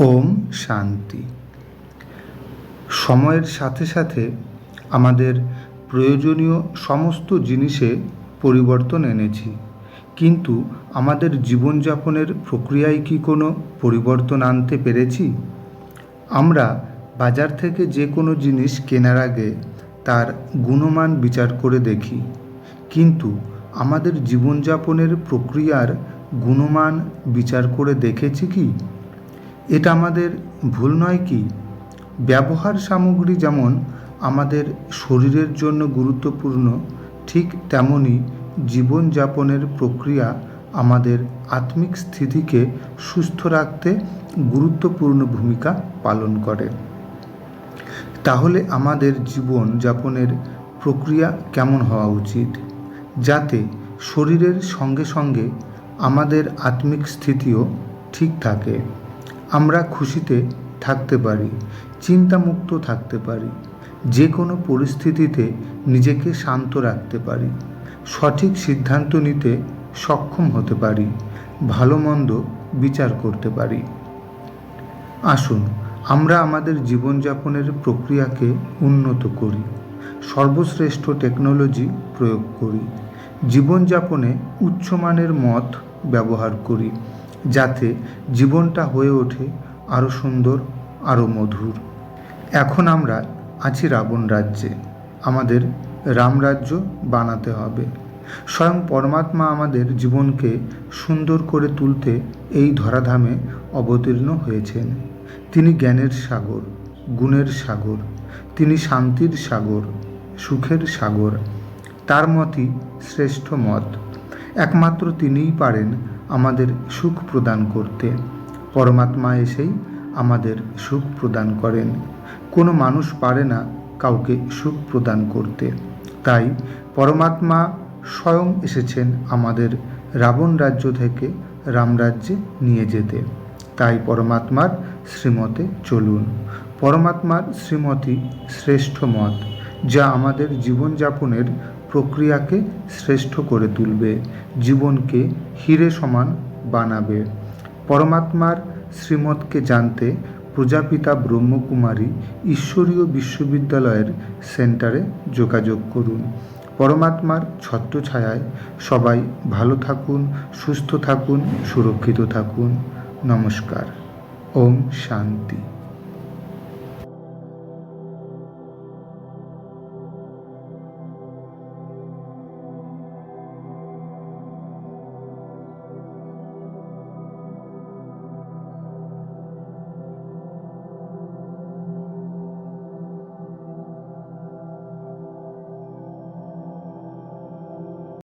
ওম শান্তি। সময়ের সাথে সাথে আমাদের প্রয়োজনীয় সমস্ত জিনিসে পরিবর্তন এনেছি। কিন্তু আমাদের জীবনযাপনের প্রক্রিয়ায় কি কোনো পরিবর্তন আনতে পেরেছি? আমরা বাজার থেকে যে কোনো জিনিস কেনার আগে তার গুণমান বিচার করে দেখি। কিন্তু আমাদের জীবনযাপনের প্রক্রিয়ার গুণমান বিচার করে দেখেছি কি? এটা আমাদের ভুল নয় কি? ব্যবহার সামগ্রী যেমন আমাদের শরীরের জন্য গুরুত্বপূর্ণ, ঠিক তেমনই জীবনযাপনের প্রক্রিয়া আমাদের আত্মিক স্থিতিকে সুস্থ রাখতে গুরুত্বপূর্ণ ভূমিকা পালন করে। তাহলে আমাদের জীবন যাপনের প্রক্রিয়া কেমন হওয়া উচিত? যাতে শরীরের সঙ্গে সঙ্গে আমাদের আত্মিক স্থিতিও ঠিক থাকে। আমরা খুশিতে থাকতে পারি, চিন্তামুক্ত থাকতে পারি যে কোনো পরিস্থিতিতে নিজেকে শান্ত রাখতে পারি, সঠিক সিদ্ধান্ত নিতে সক্ষম হতে পারি, ভালো মন্দ বিচার করতে পারি। আসুন, আমরা আমাদের জীবনযাপনের প্রক্রিয়াকে উন্নত করি, সর্বশ্রেষ্ঠ টেকনোলজি প্রয়োগ করি, জীবনযাপনে উচ্চমানের মত ব্যবহার করি। যাতে জীবনটা হয়ে ওঠে আরও সুন্দর আরও মধুর। এখন আমরা আছি রাবণ রাজ্যে। আমাদের রামরাজ্য বানাতে হবে। স্বয়ং পরমাত্মা আমাদের জীবনকে সুন্দর করে তুলতে এই ধরাধামে অবতীর্ণ হয়েছেন। তিনি জ্ঞানের সাগর, গুণের সাগর, তিনি শান্তির সাগর, সুখের সাগর। তার মতই শ্রেষ্ঠ মত। একমাত্র তিনিই পারেন আমাদের সুখ প্রদান করতে। পরমাত্মা এসেই আমাদের সুখ প্রদান করেন। কোনো মানুষ পারে না কাউকে সুখ প্রদান করতে। তাই পরমাত্মা স্বয়ং এসেছেন আমাদের রাবণ রাজ্য থেকে রামরাজ্যে নিয়ে যেতে। তাই পরমাত্মার শ্রীমতে চলুন। পরমাত্মার শ্রীমতই শ্রেষ্ঠ মত, যা আমাদের জীবনযাপনের প্রক্রিয়াকে শ্রেষ্ঠ করে তুলবে, জীবনকে হিরে সমান বানাবে। পরমাত্মার শ্রীমতকে জানতে প্রজাপিতা ব্রহ্মকুমারী ঈশ্বরীয় বিশ্ববিদ্যালয়ের সেন্টারে যোগাযোগ করুন। পরমাত্মার ছত্রছায়ায় সবাই ভালো থাকুন, সুস্থ থাকুন, সুরক্ষিত থাকুন। নমস্কার। ওম শান্তি।